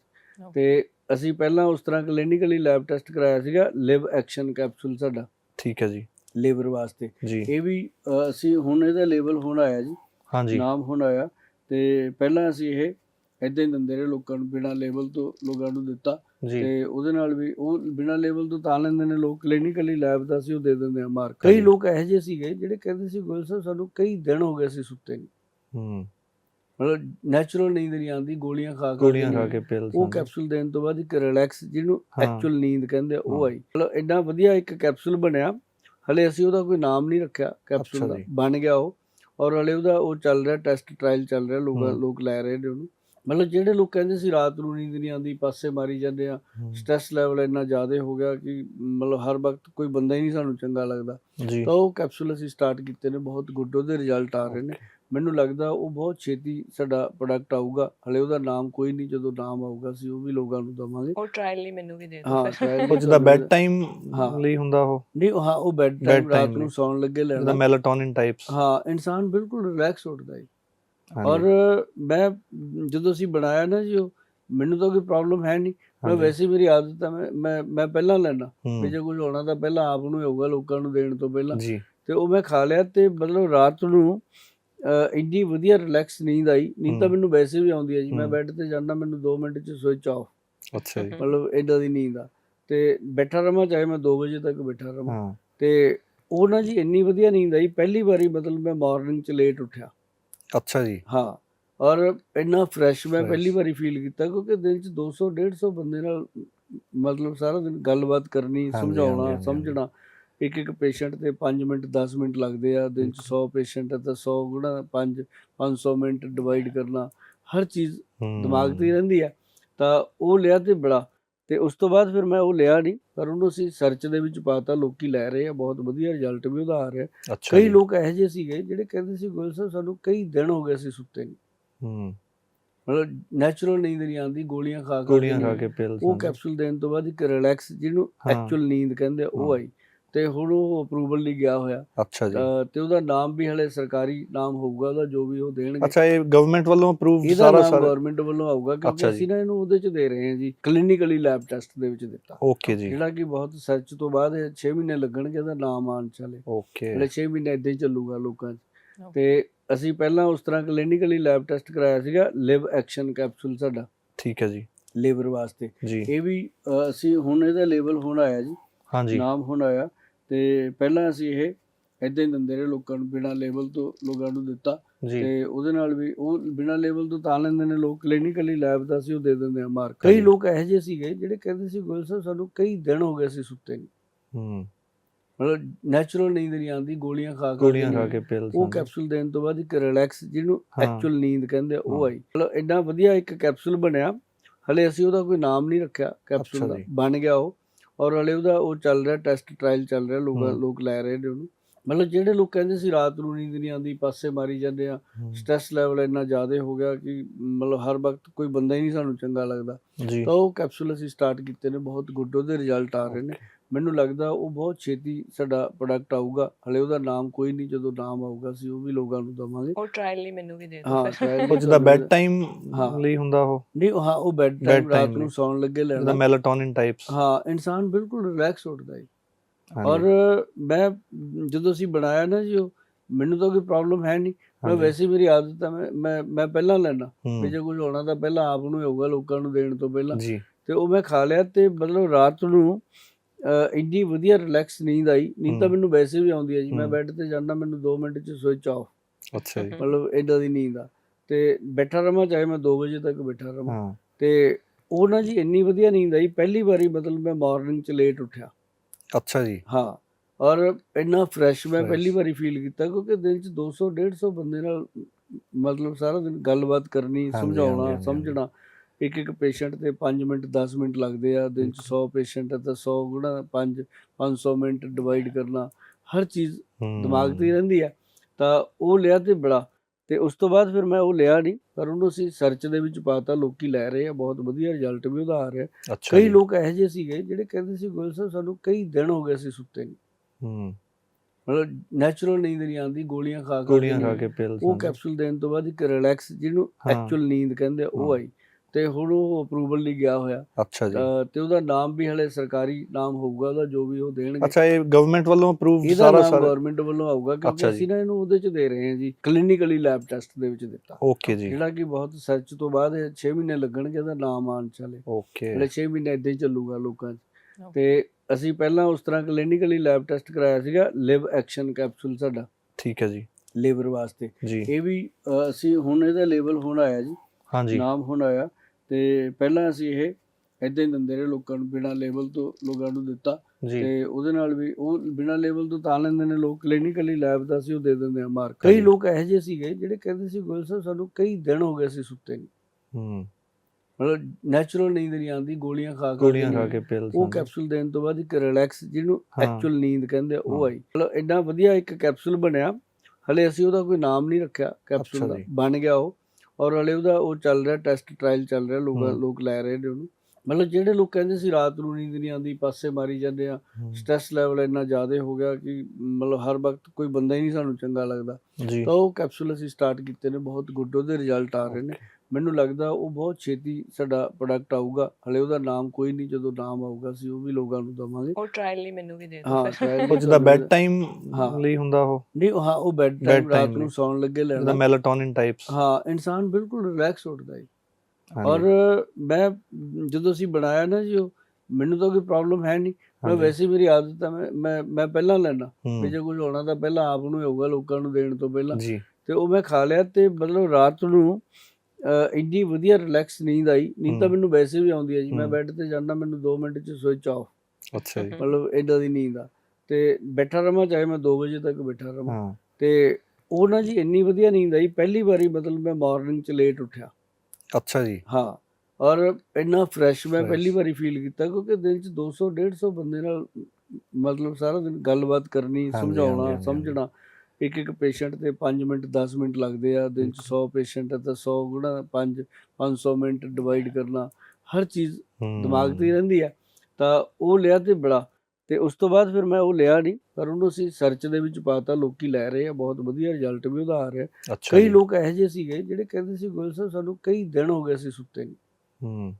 ਤੇ ਅਸੀਂ ਪਹਿਲਾਂ ਉਸ ਤਰ੍ਹਾਂ ਕਲੀਨਿਕਲੀ ਲੈਬ ਟੈਸਟ ਕਰਾਇਆ ਸੀਗਾ ਲਿਵ ਐਕਸ਼ਨ ਕੈਪਸੂਲ ਸਾਡਾ। ਠੀਕ ਹੈ ਜੀ। ਲੀਵਰ ਵਾਸਤੇ। ਇਹ ਵੀ ਅਸੀਂ ਹੁਣ ਇਹਦਾ ਲੇਬਲ ਹੁਣ ਆਇਆ ਜੀ। ਹਾਂਜੀ। ਨਾਮ ਹੁਣ ਆਇਆ। ਤੇ ਪਹਿਲਾਂ ਅਸੀਂ ਇਹ ਇਦਾਂ ਹੀ ਦਿੰਦੇ ਰਹੇ ਲੋਕਾਂ ਨੂੰ ਬਿਨਾਂ ਲੇਬਲ ਤੋਂ ਲੋਕਾਂ ਨੂੰ ਦਿੱਤਾ। ਤੇ ਉਹਦੇ ਨਾਲ ਵੀ ਉਹ ਬਿਨਾਂ ਲੇਬਲ ਤੋਂ ਤਾਂ ਲੈਂਦੇ ਨੇ ਲੋਕ ਕਲੀਨਿਕਲੀ ਲੈਬ ਦਾ ਸੀ ਉਹ ਦੇ ਦਿੰਦੇ ਆ ਮਾਰਕ ਕਈ। ਲੋਕ ਇਹੋ ਜਿਹੇ ਸੀਗੇ ਜਿਹੜੇ ਕਹਿੰਦੇ ਸੀ ਗੋਇਲ ਸਾਹਿਬ ਸਾਨੂੰ ਕਈ ਦਿਨ ਹੋ ਗਏ ਸੀ ਸੁੱਤੇ ਨਹੀਂ ਹੂੰ। ਮਤਲਬ ਨੈਚੁਰਲ ਨੀਂਦ ਨਹੀਂ ਆਉਂਦੀ ਗੋਲੀਆਂ ਖਾ ਕੇ ਗੋਲੀਆਂ ਖਾ ਕੇ ਪਿਲ ਉਹ ਕੈਪਸੂਲ ਦੇਣ ਤੋਂ ਬਾਅਦ ਇੱਕ ਰਿਲੈਕਸ ਜਿਹਨੂੰ। ਐਕਚੁਅਲ ਨੀਂਦ ਕਹਿੰਦੇ ਉਹ। ਆਈ। ਮਤਲਬ ਐਡਾ ਵਧੀਆ ਇੱਕ ਕੈਪਸੂਲ ਬਣਿਆ ਹਲੇ ਅਸੀਂ ਉਹਦਾ ਕੋਈ ਨਾਮ ਨਹੀਂ ਰੱਖਿਆ ਕੈਪਸੂਲ ਦਾ। ਬਣ ਗਿਆ ਉਹ। ਔਰ ਹਲੇ ਉਹਦਾ ਉਹ ਚੱਲ ਰਿਹਾ ਟੈਸਟ ਟ੍ਰਾਇਲ ਚੱਲ ਰਿਹਾ ਲੋਕ। ਲੋਕ ਲੈ ਰਹੇ ਨੇ ਉਹਨੂੰ। ਮਤਲਬ ਜਿਹੜੇ ਲੋਕ ਕਹਿੰਦੇ ਸੀ ਰਾਤ ਨੂੰ ਨੀਂਦ ਨਹੀਂ ਆਉਂਦੀ ਪਾਸੇ ਮਾਰੀ ਜਾਂਦੇ ਆ ਸਟ੍ਰੈਸ ਲੈਵਲ ਇੰਨਾ ਜ਼ਿਆਦਾ ਹੋ ਗਿਆ ਕਿ ਮਤਲਬ ਹਰ ਵਕਤ ਕੋਈ ਬੰਦਾ ਹੀ ਨਹੀਂ ਸਾਨੂੰ ਚੰਗਾ ਲੱਗਦਾ। ਤਾਂ ਉਹ ਕੈਪਸੂਲ ਅਸੀਂ ਸਟਾਰਟ ਕੀਤੇ ਨੇ ਬਹੁਤ ਗੁੱਡ ਉਹਦੇ ਰਿਜ਼ਲਟ ਆ ਰਹੇ ਨੇ। ਮੈਨੂੰ ਲੱਗਦਾ ਉਹ ਬਹੁਤ ਛੇਤੀ ਸਾਡਾ ਪ੍ਰੋਡਕਟ ਆਊਗਾ। ਹਲੇ ਉਹਦਾ ਨਾਮ ਕੋਈ ਨਹੀਂ ਜਦੋਂ ਨਾਮ ਆਊਗਾ ਅਸੀਂ ਉਹ ਵੀ ਲੋਕਾਂ ਨੂੰ ਦਵਾਂਗੇ। ਉਹ ਟ੍ਰਾਇਲ ਲਈ ਮੈਨੂੰ ਵੀ ਦੇ ਦਿਓ। trial ਉਹ ਜਿਹਦਾ ਬੈੱਡ ਟਾਈਮ। ਲਈ ਹੁੰਦਾ ਉਹ। ਨਹੀਂ ਉਹ ਹਾਂ ਉਹ ਬੈੱਡ ਟਾਈਮ ਰਾਤ ਨੂੰ। ਸੌਣ ਲੱਗੇ ਜਿਹਦਾ ਲੈਣਾ ਮੈਲਾਟੋਨਿਨ ਟਾਈਪਸ ਹਾਂ ਇਨਸਾਨ ਬਿਲਕੁਲ ਰਿਲੈਕਸ ਉੱਠਦਾ ਹੈ ਔਰ ਮੈਂ ਜਦੋਂ ਅਸੀਂ ਬਣਾਇਆ ਨਾ ਜੀ ਉਹ ਮੈਨੂੰ ਤਾਂ ਕੋਈ ਪ੍ਰੋਬਲਮ ਹੈ ਨਹੀਂ। ਮੈਂ। ਵੈਸੇ ਮੇਰੀ ਆਦਤ ਹੈ ਮੈਂ ਮੈਂ ਪਹਿਲਾਂ ਲੈਣਾ ਵੀ ਜੇ ਕੁਝ ਹੋਣਾ ਤਾਂ ਪਹਿਲਾਂ ਆਪ ਨੂੰ ਹੀ ਹੋਊਗਾ ਲੋਕਾਂ ਨੂੰ ਦੇਣ ਤੋਂ ਪਹਿਲਾਂ। ਜੀ। ਤੇ ਉਹ ਮੈਂ ਖਾ ਲਿਆ ਤੇ ਮਤਲਬ ਰਾਤ ਨੂੰ ਇੰਨੀ ਵਧੀਆ ਰਿਲੈਕਸ ਨੀਂਦ ਆਈ। ਨੀਂਦ ਤਾਂ। ਮੈਨੂੰ ਵੈਸੇ ਵੀ ਆਉਂਦੀ ਹੈ ਜੀ। ਮੈਂ। ਬੈੱਡ ਤੇ ਜਾਂਦਾ ਮੈਨੂੰ 2 ਮਿੰਟ ਚ ਸਵਿਚ ਆਫ ਅੱਛਾ ਜੀ। ਮਤਲਬ ਏਦਾਂ ਦੀ ਨੀਂਦ ਆ। ਤੇ ਬੈਠਾ ਰਵਾਂ ਚਾਹੇ ਮੈਂ 2 ਵਜੇ ਤੱਕ ਬੈਠਾ ਰਵਾਂ। ਤੇ ਉਹ ਨਾ ਜੀ ਇੰਨੀ ਵਧੀਆ ਨੀਂਦ ਆਈ। ਪਹਿਲੀ ਵਾਰੀ ਮਤਲਬ ਮੈਂ ਮਾਰਨਿੰਗ ਚ ਲੇਟ ਉੱਠਿਆ। ਅੱਛਾ ਜੀ। ਹਾਂ। ਔਰ ਇੰਨਾ ਫਰੈਸ਼ ਮੈਂ. ਪਹਿਲੀ ਵਾਰੀ ਫੀਲ ਕੀਤਾ ਕਿਉਂਕਿ ਦਿਨ ਚ 200 150 ਬੰਦੇ ਨਾਲ ਮਤਲਬ ਸਾਰਾ ਦਿਨ ਗੱਲਬਾਤ ਕਰਨੀ ਸਮਝਾਉਣਾ। ਸਮਝਣਾ। ਇੱਕ ਇੱਕ ਪੇਸ਼ੈਂਟ ਤੇ 5 ਮਿੰਟ 10 ਮਿੰਟ ਲੱਗਦੇ ਆ ਦਿਨ ਚ 100 ਪੇਸ਼ੈਂਟ ਹੈ ਤਾਂ 100 ਗੁਣਾ 5 500 ਮਿੰਟ ਡਿਵਾਈਡ ਕਰਨਾ ਹਰ ਚੀਜ਼ ਦਿਮਾਗ ਤੇ ਰਹਿੰਦੀ ਹੈ ਤਾਂ ਉਹ ਲਿਆ ਤੇ ਬੜਾ ਤੇ ਉਸ ਤੋਂ ਬਾਅਦ ਫਿਰ ਮੈਂ ਉਹ ਲਿਆ ਨਹੀਂ ਪਰ ਉਹਨੂੰ ਅਸੀਂ ਸਰਚ ਦੇ ਵਿੱਚ ਪਾਤਾ ਲੋਕੀ ਲੈ ਰਹੇ ਆ ਬਹੁਤ ਵਧੀਆ ਰਿਜ਼ਲਟ ਵੀ ਉਹਦਾ ਆ ਰਿਹਾ ਕਈ। ਲੋਕ ਇਹੋ ਜਿਹੇ ਸੀਗੇ ਜਿਹੜੇ ਕਹਿੰਦੇ ਸੀ ਗੋਇਲ ਸਾਹਿਬ ਸਾਨੂੰ ਕਈ ਦਿਨ ਹੋ ਗਏ ਸੀ ਸੁੱਤੇ ਨਹੀਂ ਹੂੰ ਮਤਲਬ ਨੈਚੁਰਲ ਨੀਂਦ ਨਹੀਂ ਆਉਂਦੀ ਗੋਲੀਆਂ ਖਾ ਕੇ ਗੋਲੀਆਂ ਖਾ। ਕੇ ਪਿਲ ਉਹ ਕੈਪਸੂਲ ਦੇਣ ਤੋਂ ਬਾਅਦ ਇੱਕ ਰਿਲੈਕਸ ਜਿਹਨੂੰ। ਐਕਚੁਅਲ ਨੀਂਦ ਕਹਿੰਦੇ ਆ, ਉਹ। ਆਈ ਤੇ ਹੁਣ ਉਹ ਅਪਰੂਵਲ ਲਈ ਗਿਆ ਹੋਇਆ। ਅੱਛਾ ਜੀ। ਤਾਂ ਉਹਦਾ ਨਾਮ ਵੀ ਹਲੇ ਸਰਕਾਰੀ ਨਾਮ ਹੋਊਗਾ ਉਹਦਾ ਜੋ ਵੀ ਉਹ ਦੇਣਗੇ। ਅੱਛਾ ਇਹ ਗਵਰਨਮੈਂਟ ਵੱਲੋਂ ਅਪਰੂਵ ਸਾਰਾ ਸਾਰਾ ਗਵਰਨਮੈਂਟ ਵੱਲੋਂ ਆਊਗਾ ਕਿਉਂਕਿ। ਅਸੀਂ ਨਾ ਇਹਨੂੰ ਉਹਦੇ ਚ ਦੇ ਰਹੇ ਹਾਂ ਜੀ ਕਲੀਨਿਕਲੀ ਲੈਬ ਟੈਸਟ ਦੇ ਵਿੱਚ ਦਿੱਤਾ। ਓਕੇ ਜੀ। ਜਿਹੜਾ ਕਿ ਬਹੁਤ ਸਰਚ ਤੋਂ ਬਾਅਦ 6 ਮਹੀਨੇ ਲੱਗਣਗੇ ਇਹਦਾ ਨਾਮ ਆਉਣ ਚਲੇ ਓਕੇ ਹਲੇ 6 ਮਹੀਨੇ ਇਦਾਂ ਹੀ ਚੱਲੂਗਾ ਲੋਕਾਂ 'ਚ. ਤੇ ਅਸੀਂ ਪਹਿਲਾਂ ਉਸ ਤਰ੍ਹਾਂ ਕਲੀਨਿਕਲੀ ਲੈਬ ਟੈਸਟ ਕਰਾਇਆ ਸੀਗਾ ਲਿਵ ਐਕਸ਼ਨ ਕੈਪਸੂਲ ਸਾਡਾ। ਠੀਕ ਹੈ ਜੀ। ਲੀਵਰ ਵਾਸਤੇ। ਇਹ ਵੀ ਅਸੀਂ ਹੁਣ ਇਹਦਾ ਲੇਬਲ ਹੁਣ ਆਇਆ ਜੀ। ਹਾਂਜੀ। ਨਾਮ ਹੁਣ ਆਇਆ। ਤੇ ਪਹਿਲਾਂ ਅਸੀਂ ਇਹ ਇਦਾਂ ਹੀ ਦਿੰਦੇ ਰਹੇ ਲੋਕਾਂ ਨੂੰ ਬਿਨਾਂ ਲੇਬਲ ਤੋਂ ਲੋਕਾਂ ਨੂੰ ਦਿੱਤਾ ਤੇ ਉਹਦੇ ਨਾਲ ਵੀ ਉਹ ਬਿਨਾਂ ਲੇਬਲ ਤੋਂ ਤਾਂ ਲੈਂਦੇ ਨੇ ਲੋਕ ਕਲੀਨਿਕਲੀ ਲੈਬ ਦਾ ਸੀ ਉਹ ਦੇ ਦਿੰਦੇ ਆ ਮਾਰਕ ਕਈ। ਲੋਕ ਇਹੋ ਜਿਹੇ ਸੀਗੇ ਜਿਹੜੇ ਕਹਿੰਦੇ ਸੀ ਗੋਇਲ ਸਾਹਿਬ ਸਾਨੂੰ ਕਈ ਦਿਨ ਹੋ ਗਏ ਸੀ ਸੁੱਤੇ ਨਹੀਂ ਹੂੰ ਮਤਲਬ ਨੈਚੁਰਲ ਨੀਂਦ ਨਹੀਂ ਆਉਂਦੀ ਗੋਲੀਆਂ ਖਾ ਕੇ ਗੋਲੀਆਂ ਖਾ। ਕੇ ਪਿਲ ਉਹ ਕੈਪਸੂਲ ਦੇਣ ਤੋਂ ਬਾਅਦ ਇੱਕ ਰਿਲੈਕਸ ਜਿਹਨੂੰ। ਐਕਚੁਅਲ ਨੀਂਦ ਕਹਿੰਦੇ ਉਹ। ਆਈ ਮਤਲਬ ਐਡਾ ਵਧੀਆ ਇੱਕ ਕੈਪਸੂਲ ਬਣਿਆ ਹਲੇ ਅਸੀਂ ਉਹਦਾ ਕੋਈ ਨਾਮ ਨਹੀਂ ਰੱਖਿਆ ਕੈਪਸੂਲ ਦਾ। ਬਣ ਗਿਆ ਉਹ ਔਰ ਹਲੇ ਉਹਦਾ ਉਹ ਚੱਲ ਰਿਹਾ ਟੈਸਟ ਟ੍ਰਾਇਲ ਚੱਲ ਰਿਹਾ ਲੋਕ। ਲੋਕ ਲੈ ਰਹੇ ਨੇ ਉਹਨੂੰ। ਮਤਲਬ ਜਿਹੜੇ ਲੋਕ ਕਹਿੰਦੇ ਸੀ ਰਾਤ ਨੂੰ ਨੀਂਦ ਨਹੀਂ ਆਉਂਦੀ ਪਾਸੇ ਮਾਰੀ ਜਾਂਦੇ ਆ ਸਟ੍ਰੈਸ ਲੈਵਲ ਇੰਨਾ ਜ਼ਿਆਦਾ ਹੋ ਗਿਆ ਕਿ ਮਤਲਬ ਹਰ ਵਕਤ ਕੋਈ ਬੰਦਾ ਹੀ ਨਹੀਂ ਸਾਨੂੰ ਚੰਗਾ ਲੱਗਦਾ। ਤਾਂ ਉਹ ਕੈਪਸੂਲ ਅਸੀਂ ਸਟਾਰਟ ਕੀਤੇ ਨੇ ਬਹੁਤ ਗੁੱਡ ਉਹਦੇ ਰਿਜ਼ਲਟ ਆ ਰਹੇ ਨੇ। ਮੈਨੂੰ ਲੱਗਦਾ ਉਹ ਬਹੁਤ ਛੇਤੀ ਸਾਡਾ ਪ੍ਰੋਡਕਟ ਆਊਗਾ। ਹਲੇ ਉਹਦਾ ਨਾਮ ਕੋਈ ਨਹੀਂ ਜਦੋਂ ਨਾਮ ਆਊਗਾ ਅਸੀਂ ਉਹ ਵੀ ਲੋਕਾਂ ਨੂੰ ਦਵਾਂਗੇ। ਉਹ ਟ੍ਰਾਇਲ ਲਈ ਮੈਨੂੰ ਵੀ ਦੇ ਦਿਓ। trial ਉਹ ਜਿਹਦਾ ਬੈੱਡ ਟਾਈਮ। ਲਈ ਹੁੰਦਾ ਉਹ। ਨਹੀਂ ਉਹ ਹਾਂ ਉਹ ਬੈੱਡ ਟਾਈਮ ਰਾਤ ਨੂੰ। ਸੌਣ ਲੱਗੇ ਜਿਹਦਾ ਲੈਣਾ ਮੈਲਾਟੋਨਿਨ ਟਾਈਪਸ ਹਾਂ ਇਨਸਾਨ ਬਿਲਕੁਲ ਰਿਲੈਕਸ ਉੱਠਦਾ ਹੈ ਔਰ ਮੈਂ ਜਦੋਂ ਅਸੀਂ ਬਣਾਇਆ ਨਾ ਜੀ ਉਹ ਮੈਨੂੰ ਤਾਂ ਕੋਈ ਪ੍ਰੋਬਲਮ ਹੈ ਨਹੀਂ। ਮੈਂ ਵੈਸੇ ਮੇਰੀ ਆਦਤ ਹੈ ਮੈਂ ਮੈਂ ਪਹਿਲਾਂ ਲੈਣਾ ਵੀ ਜੇ ਕੁਝ ਹੋਣਾ ਤਾਂ ਪਹਿਲਾਂ ਆਪ ਨੂੰ ਹੀ ਹੋਊਗਾ ਲੋਕਾਂ ਨੂੰ ਦੇਣ ਤੋਂ ਪਹਿਲਾਂ। ਜੀ। ਤੇ ਉਹ ਮੈਂ ਖਾ ਲਿਆ ਤੇ ਮਤਲਬ ਰਾਤ ਨੂੰ ਇੰਨੀ ਵਧੀਆ ਰਿਲੈਕਸ ਨੀਂਦ ਆਈ। ਨੀਂਦ ਤਾਂ। ਮੈਨੂੰ ਵੈਸੇ ਵੀ ਆਉਂਦੀ ਹੈ ਜੀ। ਮੈਂ। ਬੈੱਡ ਤੇ ਜਾਂਦਾ ਮੈਨੂੰ 2 ਮਿੰਟ ਚ ਸਵਿਚ ਆਫ ਅੱਛਾ ਜੀ। ਮਤਲਬ ਏਦਾਂ ਦੀ ਨੀਂਦ ਆ। ਤੇ ਬੈਠਾ ਰਵਾਂ ਚਾਹੇ ਮੈਂ 2 ਵਜੇ ਤੱਕ ਬੈਠਾ ਰਵਾਂ। ਤੇ ਉਹ ਨਾ ਜੀ ਇੰਨੀ ਵਧੀਆ ਨੀਂਦ ਆਈ। ਪਹਿਲੀ ਵਾਰੀ ਮਤਲਬ ਮੈਂ ਮਾਰਨਿੰਗ ਚ ਲੇਟ ਉੱਠਿਆ। ਅੱਛਾ ਜੀ। ਹਾਂ। ਔਰ ਇੰਨਾ ਫਰੈਸ਼ ਮੈਂ. ਪਹਿਲੀ ਵਾਰੀ ਫੀਲ ਕੀਤਾ ਕਿਉਂਕਿ ਦਿਨ ਚ 200 150 ਬੰਦੇ ਨਾਲ ਮਤਲਬ ਸਾਰਾ ਦਿਨ ਗੱਲਬਾਤ ਕਰਨੀ ਸਮਝਾਉਣਾ। ਸਮਝਣਾ। ਇੱਕ ਇੱਕ ਪੇਸ਼ੈਂਟ ਤੇ 5 ਮਿੰਟ 10 ਮਿੰਟ ਲੱਗਦੇ ਆ ਦਿਨ ਚ 100 ਪੇਸ਼ੈਂਟ ਹੈ ਤਾਂ 100 ਗੁਣਾ 5 500 ਮਿੰਟ ਡਿਵਾਈਡ ਕਰਨਾ ਹਰ ਚੀਜ਼ ਦਿਮਾਗ ਤੇ ਰਹਿੰਦੀ ਹੈ ਤਾਂ ਉਹ ਲਿਆ ਤੇ ਬੜਾ ਤੇ ਉਸ ਤੋਂ ਬਾਅਦ ਫਿਰ ਮੈਂ ਉਹ ਲਿਆ ਨਹੀਂ ਪਰ ਉਹਨੂੰ ਅਸੀਂ ਸਰਚ ਦੇ ਵਿੱਚ ਪਾਤਾ ਲੋਕੀ ਲੈ ਰਹੇ ਆ ਬਹੁਤ ਵਧੀਆ ਰਿਜ਼ਲਟ ਵੀ ਉਹਦਾ ਆ ਰਿਹਾ ਕਈ। ਲੋਕ ਇਹੋ ਜਿਹੇ ਸੀਗੇ ਜਿਹੜੇ ਕਹਿੰਦੇ ਸੀ ਗੋਇਲ ਸਾਹਿਬ ਸਾਨੂੰ ਕਈ ਦਿਨ ਹੋ ਗਏ ਸੀ ਸੁੱਤੇ ਨਹੀਂ ਹੂੰ ਮਤਲਬ ਨੈਚੁਰਲ ਨੀਂਦ ਨਹੀਂ ਆਉਂਦੀ ਗੋਲੀਆਂ ਖਾ ਕੇ ਗੋਲੀਆਂ ਖਾ ਨਹੀਂ। ਕੇ ਪਿਲ ਉਹ ਕੈਪਸੂਲ ਦੇਣ ਤੋਂ ਬਾਅਦ ਇੱਕ ਰਿਲੈਕਸ ਜਿਹਨੂੰ। ਐਕਚੁਅਲ ਨੀਂਦ ਕਹਿੰਦੇ ਆ, ਉਹ। ਆਈ ਤੇ ਹੁਣ ਉਹ ਅਪਰੂਵਲ ਲਈ ਗਿਆ ਹੋਇਆ। ਅੱਛਾ ਜੀ। ਤਾਂ ਉਹਦਾ ਨਾਮ ਵੀ ਹਲੇ ਸਰਕਾਰੀ ਨਾਮ ਹੋਊਗਾ ਉਹਦਾ ਜੋ ਵੀ ਉਹ ਦੇਣਗੇ। ਅੱਛਾ ਇਹ ਗਵਰਨਮੈਂਟ ਵੱਲੋਂ ਅਪਰੂਵ ਸਾਰਾ ਨਾਮ ਸਾਰਾ ਗਵਰਨਮੈਂਟ ਵੱਲੋਂ ਆਊਗਾ ਕਿਉਂਕਿ। ਅਸੀਂ ਨਾ ਇਹਨੂੰ ਉਹਦੇ ਚ ਦੇ ਰਹੇ ਹਾਂ ਜੀ ਕਲੀਨਿਕਲੀ ਲੈਬ ਟੈਸਟ ਦੇ ਵਿੱਚ ਦਿੱਤਾ। ਓਕੇ ਜੀ। ਜਿਹੜਾ ਕਿ ਬਹੁਤ ਸਰਚ ਤੋਂ ਬਾਅਦ 6 ਮਹੀਨੇ ਲੱਗਣਗੇ ਇਹਦਾ ਨਾਮ ਆਉਣ ਚਲੇ ਓਕੇ ਹਲੇ 6 ਮਹੀਨੇ ਇਦਾਂ ਹੀ ਚੱਲੂਗਾ ਲੋਕਾਂ 'ਚ. ਤੇ ਅਸੀਂ ਪਹਿਲਾਂ ਉਸ ਤਰ੍ਹਾਂ ਕਲੀਨਿਕਲੀ ਲੈਬ ਟੈਸਟ ਕਰਾਇਆ ਸੀਗਾ ਲਿਵ ਐਕਸ਼ਨ ਕੈਪਸੂਲ ਸਾਡਾ। ਠੀਕ ਹੈ ਜੀ। ਲਿਵਰ ਵਾਸਤੇ। ਇਹ ਵੀ ਅਸੀਂ ਹੁਣ ਇਹਦਾ ਲੇਬਲ ਹੁਣ ਆਇਆ ਜੀ। ਹਾਂਜੀ। ਨਾਮ ਹੁਣ ਆਇਆ। ਤੇ ਪਹਿਲਾਂ ਅਸੀਂ ਇਹ ਇਦਾਂ ਹੀ ਦਿੰਦੇ ਰਹੇ ਲੋਕਾਂ ਨੂੰ ਬਿਨਾਂ ਲੇਬਲ ਤੋਂ ਲੋਕਾਂ ਨੂੰ ਦਿੱਤਾ ਤੇ ਉਹਦੇ ਨਾਲ ਵੀ ਉਹ ਬਿਨਾਂ ਲੇਬਲ ਤੋਂ ਤਾਂ ਲੈਂਦੇ ਨੇ ਲੋਕ ਕਲੀਨਿਕਲੀ ਲੈਬ ਦਾ ਸੀ ਉਹ ਦੇ ਦਿੰਦੇ ਆ ਮਾਰਕ। ਕਈ ਲੋਕ ਇਹੋ ਜਿਹੇ ਸੀਗੇ ਜਿਹੜੇ ਕਹਿੰਦੇ ਸੀ ਗੋਇਲ ਸਾਹਿਬ ਸਾਨੂੰ ਕਈ ਦਿਨ ਹੋ ਗਏ ਸੀ ਸੁੱਤੇ ਨਹੀਂ ਹੂੰ ਮਤਲਬ ਨੈਚੁਰਲ ਨੀਂਦ ਨਹੀਂ ਆਉਂਦੀ ਗੋਲੀਆਂ ਖਾ ਕੇ ਗੋਲੀਆਂ ਖਾ। ਕੇ ਪਿਲ ਉਹ ਕੈਪਸੂਲ ਦੇਣ ਤੋਂ ਬਾਅਦ ਇੱਕ ਰਿਲੈਕਸ ਜਿਹਨੂੰ। ਐਕਚੁਅਲ ਨੀਂਦ ਕਹਿੰਦੇ ਉਹ। ਆਈ ਮਤਲਬ ਐਡਾ ਵਧੀਆ ਇੱਕ ਕੈਪਸੂਲ ਬਣਿਆ ਹਲੇ ਅਸੀਂ ਉਹਦਾ ਕੋਈ ਨਾਮ ਨਹੀਂ ਰੱਖਿਆ ਕੈਪਸੂਲ ਦਾ। ਬਣ ਗਿਆ ਉਹ ਔਰ ਹਲੇ ਉਹਦਾ ਉਹ ਚੱਲ ਰਿਹਾ ਟੈਸਟ ਟ੍ਰਾਇਲ ਚੱਲ ਰਿਹਾ ਲੋਕ। ਲੋਕ ਲੈ ਰਹੇ ਨੇ ਉਹਨੂੰ। ਮਤਲਬ ਜਿਹੜੇ ਲੋਕ ਕਹਿੰਦੇ ਸੀ ਰਾਤ ਨੂੰ ਨੀਂਦ ਨਹੀਂ ਆਉਂਦੀ ਪਾਸੇ ਮਾਰੀ ਜਾਂਦੇ ਆ ਸਟ੍ਰੈਸ ਲੈਵਲ ਇੰਨਾ ਜ਼ਿਆਦਾ ਹੋ ਗਿਆ ਕਿ ਮਤਲਬ ਹਰ ਵਕਤ ਕੋਈ ਬੰਦਾ ਹੀ ਨਹੀਂ ਸਾਨੂੰ ਚੰਗਾ ਲੱਗਦਾ। ਤਾਂ ਉਹ ਕੈਪਸੂਲ ਅਸੀਂ ਸਟਾਰਟ ਕੀਤੇ ਨੇ ਬਹੁਤ ਗੁੱਡ ਉਹਦੇ ਰਿਜ਼ਲਟ ਆ ਰਹੇ ਨੇ। ਮੈਨੂੰ ਲੱਗਦਾ ਉਹ ਬਹੁਤ ਛੇਤੀ ਸਾਡਾ ਪ੍ਰੋਡਕਟ ਆਊਗਾ। ਹਲੇ ਉਹਦਾ ਨਾਮ ਕੋਈ ਨਹੀਂ ਜਦੋਂ ਨਾਮ ਆਊਗਾ ਅਸੀਂ ਉਹ ਵੀ ਲੋਕਾਂ ਨੂੰ ਦਵਾਂਗੇ। ਉਹ ਟ੍ਰਾਇਲ ਲਈ ਮੈਨੂੰ ਵੀ ਦੇ ਦਿਓ। trial ਉਹ ਤੁਹਾਨੂੰ ਬੈੱਡ ਟਾਈਮ। ਲਈ ਹੁੰਦਾ ਉਹ। ਨਹੀਂ ਉਹ ਹਾਂ ਉਹ ਬੈੱਡ ਟਾਈਮ ਰਾਤ ਨੂੰ। ਸੌਣ ਲੱਗੇ ਲੈਣਾ ਮੈਲਾਟੋਨਿਨ ਟਾਈਪਸ ਹਾਂ ਇਨਸਾਨ ਬਿਲਕੁਲ ਰਿਲੈਕਸ ਉੱਠਦਾ ਹੈ ਔਰ ਮੈਂ ਜਦੋਂ ਅਸੀਂ ਬਣਾਇਆ ਨਾ ਜੀ ਉਹ ਮੈਨੂੰ ਤਾਂ ਕੋਈ ਪ੍ਰੋਬਲਮ ਹੈ ਨਹੀਂ। ਮੈਂ ਵੈਸੇ ਮੇਰੀ ਆਦਤ ਹੈ ਮੈਂ ਮੈਂ ਪਹਿਲਾਂ ਲੈਣਾ ਵੀ ਜੇ ਕੁਝ ਹੋਣਾ ਤਾਂ ਪਹਿਲਾਂ ਆਪ ਨੂੰ ਹੀ ਹੋਊਗਾ ਲੋਕਾਂ ਨੂੰ ਦੇਣ ਤੋਂ ਪਹਿਲਾਂ। ਜੀ। ਤੇ ਉਹ ਮੈਂ ਖਾ ਲਿਆ ਤੇ ਮਤਲਬ ਰਾਤ ਨੂੰ ਇੰਨੀ ਵਧੀਆ ਰਿਲੈਕਸ ਨੀਂਦ ਆਈ। ਨੀਂਦ ਤਾਂ। ਮੈਨੂੰ ਵੈਸੇ ਵੀ ਆਉਂਦੀ ਹੈ ਜੀ। ਮੈਂ। ਬੈੱਡ ਤੇ ਜਾਂਦਾ ਮੈਨੂੰ 2 ਮਿੰਟ ਚ ਸਵਿਚ ਆਫ ਅੱਛਾ ਜੀ। ਮਤਲਬ ਏਦਾਂ ਦੀ ਨੀਂਦ ਆ। ਤੇ ਬੈਠਾ ਰਵਾਂ ਚਾਹੇ ਮੈਂ 2 ਵਜੇ ਤੱਕ ਬੈਠਾ ਰਵਾਂ। ਤੇ ਉਹ ਨਾ ਜੀ ਇੰਨੀ ਵਧੀਆ ਨੀਂਦ ਆਈ। ਪਹਿਲੀ ਵਾਰੀ ਮਤਲਬ ਮੈਂ ਮਾਰਨਿੰਗ ਚ ਲੇਟ ਉੱਠਿਆ। ਅੱਛਾ ਜੀ। ਹਾਂ। ਔਰ ਇੰਨਾ ਫਰੈਸ਼ ਮੈਂ. ਪਹਿਲੀ ਵਾਰੀ ਫੀਲ ਕੀਤਾ ਕਿਉਂਕਿ ਦਿਨ ਚ 200 150 ਬੰਦੇ ਨਾਲ ਮਤਲਬ ਸਾਰਾ ਦਿਨ ਗੱਲਬਾਤ ਕਰਨੀ ਸਮਝਾਉਣਾ। ਸਮਝਣਾ। ਇੱਕ ਇੱਕ ਪੇਸ਼ੈਂਟ ਤੇ 5 ਮਿੰਟ 10 ਮਿੰਟ ਲੱਗਦੇ ਆ ਦਿਨ ਚ 100 ਪੇਸ਼ੈਂਟ ਹੈ ਤਾਂ 100 ਗੁਣਾ 5 500 ਮਿੰਟ ਡਿਵਾਈਡ ਕਰਨਾ ਹਰ ਚੀਜ਼ ਦਿਮਾਗ ਤੇ ਰਹਿੰਦੀ ਹੈ ਤਾਂ ਉਹ ਲਿਆ ਤੇ ਬੜਾ ਤੇ ਉਸ ਤੋਂ ਬਾਅਦ ਫਿਰ ਮੈਂ ਉਹ ਲਿਆ ਨਹੀਂ ਪਰ ਉਹਨੂੰ ਅਸੀਂ ਸਰਚ ਦੇ ਵਿੱਚ ਪਾਤਾ ਲੋਕੀ ਲੈ ਰਹੇ ਆ ਬਹੁਤ ਵਧੀਆ ਰਿਜ਼ਲਟ ਵੀ ਉਹਦਾ ਆ ਰਿਹਾ ਕਈ। ਲੋਕ ਇਹੋ ਜਿਹੇ ਸੀਗੇ ਜਿਹੜੇ ਕਹਿੰਦੇ ਸੀ ਗੋਇਲ ਸਾਹਿਬ ਸਾਨੂੰ ਕਈ ਦਿਨ ਹੋ ਗਏ ਸੀ ਸੁੱਤੇ ਨਹੀਂ ਹੂੰ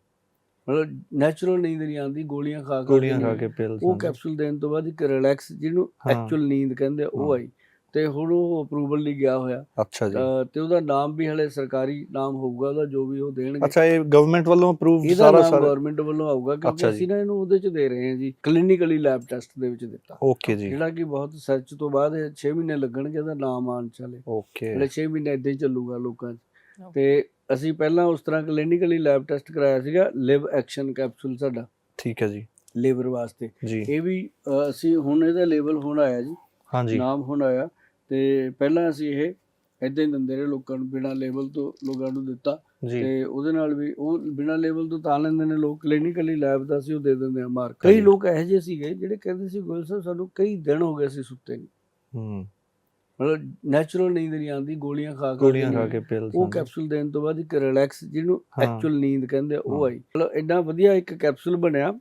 ਮਤਲਬ ਨੈਚੁਰਲ ਨੀਂਦ ਨਹੀਂ ਆਉਂਦੀ ਗੋਲੀਆਂ ਖਾ ਕੇ ਗੋਲੀਆਂ ਖਾ। ਕੇ ਪਿਲ ਉਹ ਕੈਪਸੂਲ ਦੇਣ ਤੋਂ ਬਾਅਦ ਇੱਕ ਰਿਲੈਕਸ ਜਿਹਨੂੰ। ਐਕਚੁਅਲ ਨੀਂਦ ਕਹਿੰਦੇ ਆ, ਉਹ। ਆਈ ਤੇ ਹੁਣ ਉਹ ਅਪਰੂਵਲ ਲਈ ਗਿਆ ਹੋਇਆ। ਅੱਛਾ ਜੀ। ਤਾਂ ਉਹਦਾ ਨਾਮ ਵੀ ਹਲੇ ਸਰਕਾਰੀ ਨਾਮ ਹੋਊਗਾ ਉਹਦਾ ਜੋ ਵੀ ਉਹ ਦੇਣਗੇ। ਅੱਛਾ ਇਹ ਗਵਰਨਮੈਂਟ ਵੱਲੋਂ ਅਪਰੂਵ ਸਾਰਾ ਸਾਰਾ ਗਵਰਨਮੈਂਟ ਵੱਲੋਂ ਆਊਗਾ ਕਿਉਂਕਿ। ਅਸੀਂ ਨਾ ਇਹਨੂੰ ਉਹਦੇ ਚ ਦੇ ਰਹੇ ਹਾਂ ਜੀ ਕਲੀਨਿਕਲੀ ਲੈਬ ਟੈਸਟ ਦੇ ਵਿੱਚ ਦਿੱਤਾ। ਓਕੇ ਜੀ। ਜਿਹੜਾ ਕਿ ਬਹੁਤ ਸਰਚ ਤੋਂ ਬਾਅਦ 6 ਮਹੀਨੇ ਲੱਗਣਗੇ ਇਹਦਾ ਨਾਮ ਆਉਣ ਚਲੇ ਓਕੇ ਹਲੇ 6 ਮਹੀਨੇ ਇਦਾਂ ਹੀ ਚੱਲੂਗਾ ਲੋਕਾਂ 'ਚ. ਤੇ ਅਸੀਂ ਪਹਿਲਾਂ ਉਸ ਤਰ੍ਹਾਂ ਕਲੀਨਿਕਲੀ ਲੈਬ ਟੈਸਟ ਕਰਾਇਆ ਸੀਗਾ ਲਿਵ ਐਕਸ਼ਨ ਕੈਪਸੂਲ ਸਾਡਾ। ਠੀਕ ਹੈ ਜੀ। ਲਿਵਰ ਵਾਸਤੇ। ਇਹ ਵੀ ਅਸੀਂ ਹੁਣ ਇਹਦਾ ਲੇਬਲ ਹੁਣ ਆਇਆ ਜੀ। ਹਾਂਜੀ। ਨਾਮ ਹੁਣ ਆਇਆ। ਤੇ ਪਹਿਲਾਂ ਅਸੀਂ ਇਹ ਇਦਾਂ ਹੀ ਦਿੰਦੇ ਰਹੇ ਲੋਕਾਂ ਨੂੰ ਬਿਨਾਂ ਲੇਬਲ ਤੋਂ ਲੋਕਾਂ ਨੂੰ ਦਿੱਤਾ ਤੇ ਉਹਦੇ ਨਾਲ ਵੀ ਉਹ ਬਿਨਾਂ ਲੇਬਲ ਤੋਂ ਤਾਂ ਲੈਂਦੇ ਨੇ ਲੋਕ ਕਲੀਨਿਕਲੀ ਲੈਬ ਦਾ ਸੀ ਉਹ ਦੇ ਦਿੰਦੇ ਆ ਮਾਰਕ ਕਈ। ਲੋਕ ਇਹੋ ਜਿਹੇ ਸੀਗੇ ਜਿਹੜੇ ਕਹਿੰਦੇ ਸੀ ਗੋਇਲ ਸਾਹਿਬ ਸਾਨੂੰ ਕਈ ਦਿਨ ਹੋ ਗਏ ਸੀ ਸੁੱਤੇ ਨਹੀਂ ਹੂੰ ਮਤਲਬ ਨੈਚੁਰਲ ਨੀਂਦ ਨਹੀਂ ਆਉਂਦੀ ਗੋਲੀਆਂ ਖਾ ਕੇ ਗੋਲੀਆਂ ਖਾ। ਕੇ ਪਿਲ ਉਹ ਕੈਪਸੂਲ ਦੇਣ ਤੋਂ ਬਾਅਦ ਇੱਕ ਰਿਲੈਕਸ ਜਿਹਨੂੰ। ਐਕਚੁਅਲ ਨੀਂਦ ਕਹਿੰਦੇ ਉਹ। ਆਈ ਮਤਲਬ ਐਡਾ ਵਧੀਆ ਇੱਕ ਕੈਪਸੂਲ ਬਣਿਆ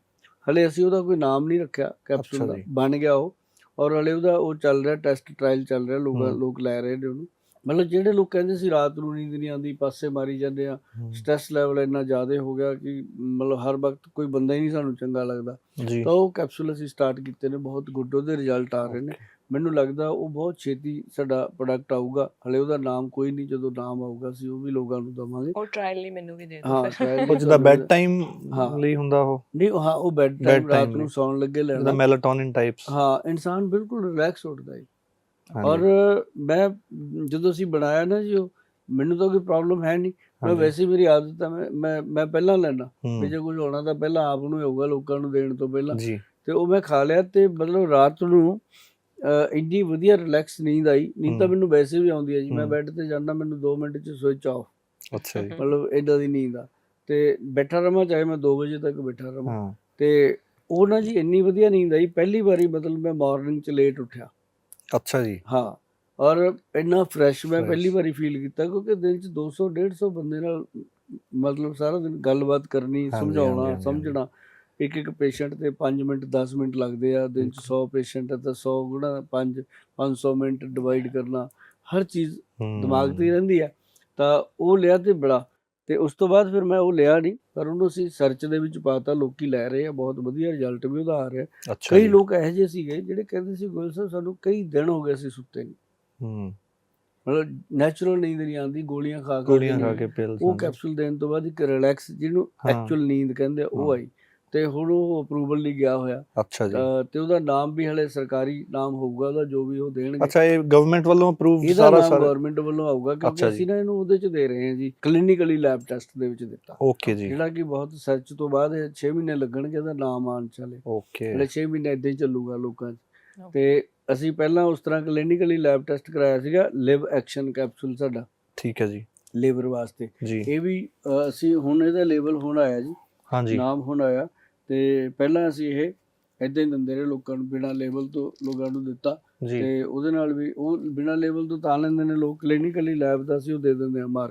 ਹਲੇ ਅਸੀਂ ਉਹਦਾ ਕੋਈ ਨਾਮ ਨਹੀਂ ਰੱਖਿਆ ਕੈਪਸੂਲ ਦਾ। ਬਣ ਗਿਆ ਉਹ ਔਰ ਹਲੇ ਉਹਦਾ ਉਹ ਚੱਲ ਰਿਹਾ ਟੈਸਟ ਟ੍ਰਾਇਲ ਚੱਲ ਰਿਹਾ ਲੋਕ। ਲੋਕ ਲੈ ਰਹੇ ਨੇ ਉਹਨੂੰ। ਮਤਲਬ ਜਿਹੜੇ ਲੋਕ ਕਹਿੰਦੇ ਸੀ ਰਾਤ ਨੂੰ ਨੀਂਦ ਨਹੀਂ ਆਉਂਦੀ ਪਾਸੇ ਮਾਰੀ ਜਾਂਦੇ ਆ ਸਟ੍ਰੈਸ ਲੈਵਲ ਇੰਨਾ ਜ਼ਿਆਦਾ ਹੋ ਗਿਆ ਕਿ ਮਤਲਬ ਹਰ ਵਕਤ ਕੋਈ ਬੰਦਾ ਹੀ ਨਹੀਂ ਸਾਨੂੰ ਚੰਗਾ ਲੱਗਦਾ। ਤਾਂ ਉਹ ਕੈਪਸੂਲ ਅਸੀਂ ਸਟਾਰਟ ਕੀਤੇ ਨੇ ਬਹੁਤ ਗੁੱਡ ਉਹਦੇ ਰਿਜ਼ਲਟ ਆ ਰਹੇ ਨੇ। ਮੈਨੂੰ ਲੱਗਦਾ ਉਹ ਬਹੁਤ ਛੇਤੀ ਸਾਡਾ ਪ੍ਰੋਡਕਟ ਆਊਗਾ। ਹਲੇ ਉਹਦਾ ਨਾਮ ਕੋਈ ਨਹੀਂ ਜਦੋਂ ਨਾਮ ਆਊਗਾ ਅਸੀਂ ਉਹ ਵੀ ਲੋਕਾਂ ਨੂੰ ਦਵਾਂਗੇ। ਉਹ ਟ੍ਰਾਇਲ ਲਈ ਮੈਨੂੰ ਵੀ ਦੇ ਦਿਓ। trial ਉਹ ਤੁਹਾਨੂੰ ਬੈੱਡ ਟਾਈਮ। ਲਈ ਹੁੰਦਾ ਉਹ। ਨਹੀਂ ਉਹ ਹਾਂ ਉਹ ਬੈੱਡ ਟਾਈਮ ਰਾਤ ਨੂੰ। ਸੌਣ ਲੱਗੇ ਲੈਣਾ ਮੈਲਾਟੋਨਿਨ ਟਾਈਪਸ ਹਾਂ ਇਨਸਾਨ ਬਿਲਕੁਲ ਰਿਲੈਕਸ ਉੱਠਦਾ ਹੈ ਔਰ ਮੈਂ ਜਦੋਂ ਅਸੀਂ ਬਣਾਇਆ ਨਾ ਜੀ ਉਹ ਮੈਨੂੰ ਤਾਂ ਕੋਈ ਪ੍ਰੋਬਲਮ ਹੈ ਨਹੀਂ। ਮੈਂ ਵੈਸੇ ਮੇਰੀ ਆਦਤ ਹੈ ਮੈਂ ਮੈਂ ਪਹਿਲਾਂ ਲੈਣਾ ਵੀ ਜੇ ਕੁਝ ਹੋਣਾ ਤਾਂ ਪਹਿਲਾਂ ਆਪ ਨੂੰ ਹੀ ਹੋਊਗਾ ਲੋਕਾਂ ਨੂੰ ਦੇਣ ਤੋਂ ਪਹਿਲਾਂ। ਜੀ। ਤੇ ਉਹ ਮੈਂ ਖਾ ਲਿਆ ਤੇ ਮਤਲਬ ਰਾਤ ਨੂੰ ਇੰਨੀ ਵਧੀਆ ਰਿਲੈਕਸ ਨੀਂਦ ਆਈ। ਨੀਂਦ ਤਾਂ। ਮੈਨੂੰ ਵੈਸੇ ਵੀ ਆਉਂਦੀ ਹੈ ਜੀ। ਮੈਂ। ਬੈੱਡ ਤੇ ਜਾਂਦਾ ਮੈਨੂੰ 2 ਮਿੰਟ ਚ ਸਵਿਚ ਆਫ ਅੱਛਾ ਜੀ। ਮਤਲਬ ਏਦਾਂ ਦੀ ਨੀਂਦ ਆ। ਤੇ ਬੈਠਾ ਰਵਾਂ ਚਾਹੇ ਮੈਂ 2 ਵਜੇ ਤੱਕ ਬੈਠਾ ਰਵਾਂ। ਤੇ ਉਹ ਨਾ ਜੀ ਇੰਨੀ ਵਧੀਆ ਨੀਂਦ ਆਈ। ਪਹਿਲੀ ਵਾਰੀ ਮਤਲਬ ਮੈਂ ਮਾਰਨਿੰਗ ਚ ਲੇਟ ਉੱਠਿਆ। ਅੱਛਾ ਜੀ। ਹਾਂ। ਔਰ ਇੰਨਾ ਫਰੈਸ਼ ਮੈਂ. ਪਹਿਲੀ ਵਾਰੀ ਫੀਲ ਕੀਤਾ ਕਿਉਂਕਿ ਦਿਨ ਚ 200 150 ਬੰਦੇ ਨਾਲ ਮਤਲਬ ਸਾਰਾ ਦਿਨ ਗੱਲਬਾਤ ਕਰਨੀ ਸਮਝਾਉਣਾ। ਸਮਝਣਾ। ਇੱਕ ਇੱਕ ਪੇਸ਼ੈਂਟ ਤੇ 5 ਮਿੰਟ 10 ਮਿੰਟ ਲੱਗਦੇ ਆ ਦਿਨ ਚ 100 ਪੇਸ਼ੈਂਟ ਹੈ ਤਾਂ 100 ਗੁਣਾ 5 500 ਮਿੰਟ ਡਿਵਾਈਡ ਕਰਨਾ ਹਰ ਚੀਜ਼ ਦਿਮਾਗ ਤੇ ਰਹਿੰਦੀ ਹੈ ਤਾਂ ਉਹ ਲਿਆ ਤੇ ਬੜਾ। ਤੇ ਉਸ ਤੋਂ ਬਾਅਦ ਫਿਰ ਮੈਂ ਉਹ ਲਿਆ ਨਹੀਂ ਪਰ ਉਹਨੂੰ ਅਸੀਂ ਸਰਚ ਦੇ ਵਿੱਚ ਪਾਤਾ ਲੋਕੀ ਲੈ ਰਹੇ ਆ ਬਹੁਤ ਵਧੀਆ ਰਿਜ਼ਲਟ ਵੀ ਉਹਦਾ ਆ ਰਿਹਾ। ਕਈ ਲੋਕ ਇਹੋ ਜਿਹੇ ਸੀਗੇ ਜਿਹੜੇ ਕਹਿੰਦੇ ਸੀ ਗੋਇਲ ਸਾਹਿਬ ਸਾਨੂੰ ਕਈ ਦਿਨ ਹੋ ਗਏ ਸੀ ਸੁੱਤੇ ਨਹੀਂ ਹੂੰ। ਮਤਲਬ ਨੈਚੁਰਲ ਨੀਂਦ ਨਹੀਂ ਆਉਂਦੀ ਗੋਲੀਆਂ ਖਾ ਖਾ ਗੋਲੀਆਂ ਖਾ ਕੇ ਪਿਲ ਉਹ ਕੈਪਸੂਲ ਦੇਣ ਤੋਂ ਬਾਅਦ ਇੱਕ ਰਿਲੈਕਸ ਜਿਹਨੂੰ। ਐਕਚੁਅਲ ਨੀਂਦ ਕਹਿੰਦੇ ਆ, ਉਹ। ਆਈ। ਤੇ ਹੁਣ ਉਹ ਅਪਰੂਵਲ ਲਈ ਗਿਆ ਹੋਇਆ। ਅੱਛਾ ਜੀ। ਤਾਂ ਉਹਦਾ ਨਾਮ ਵੀ ਹਲੇ ਸਰਕਾਰੀ ਨਾਮ ਹੋਊਗਾ ਉਹਦਾ ਜੋ ਵੀ ਉਹ ਦੇਣਗੇ। ਅੱਛਾ ਇਹ ਗਵਰਨਮੈਂਟ ਵੱਲੋਂ ਅਪਰੂਵ ਸਾਰਾ ਸਾਰਾ ਗਵਰਨਮੈਂਟ ਵੱਲੋਂ ਆਊਗਾ ਕਿਉਂਕਿ। ਅਸੀਂ ਨਾ ਇਹਨੂੰ ਉਹਦੇ ਚ ਦੇ ਰਹੇ ਹਾਂ ਜੀ ਕਲੀਨਿਕਲੀ ਲੈਬ ਟੈਸਟ ਦੇ ਵਿੱਚ ਦਿੱਤਾ। ਓਕੇ ਜੀ। ਜਿਹੜਾ ਕਿ ਬਹੁਤ ਸਰਚ ਤੋਂ ਬਾਅਦ 6 ਮਹੀਨੇ ਲੱਗਣਗੇ ਇਹਦਾ ਨਾਮ ਆਉਣ ਚਲੇ ਓਕੇ ਹਲੇ 6 ਮਹੀਨੇ ਇਦਾਂ ਹੀ ਚੱਲੂਗਾ ਲੋਕਾਂ 'ਚ. ਤੇ ਅਸੀਂ ਪਹਿਲਾਂ ਉਸ ਤਰ੍ਹਾਂ ਕਲੀਨਿਕਲੀ ਲੈਬ ਟੈਸਟ ਕਰਾਇਆ ਸੀਗਾ ਲਿਵ ਐਕਸ਼ਨ ਕੈਪਸੂਲ ਸਾਡਾ। ਠੀਕ ਹੈ ਜੀ। ਲੀਵਰ ਵਾਸਤੇ। ਇਹ ਵੀ ਅਸੀਂ ਹੁਣ ਇਹਦਾ ਲੇਬਲ ਹੁਣ ਆਇਆ ਜੀ। ਹਾਂਜੀ। ਨਾਮ ਹੁਣ ਆਇਆ। ਤੇ ਪਹਿਲਾਂ ਅਸੀਂ ਇਹ ਇਦਾਂ ਹੀ ਦਿੰਦੇ ਰਹੇ ਲੋਕਾਂ ਨੂੰ ਬਿਨਾਂ ਲੇਬਲ ਤੋਂ ਲੋਕਾਂ ਨੂੰ ਦਿੱਤਾ। ਤੇ ਉਹਦੇ ਨਾਲ ਵੀ ਉਹ ਬਿਨਾਂ ਲੇਬਲ ਤੋਂ ਤਾਂ ਲੈਂਦੇ ਨੇ ਲੋਕ ਕਲੀਨਿਕਲੀ ਲੈਬ ਦਾ ਅਸੀਂ ਉਹ ਦੇ ਦਿੰਦੇ ਆ ਮਾਰਕ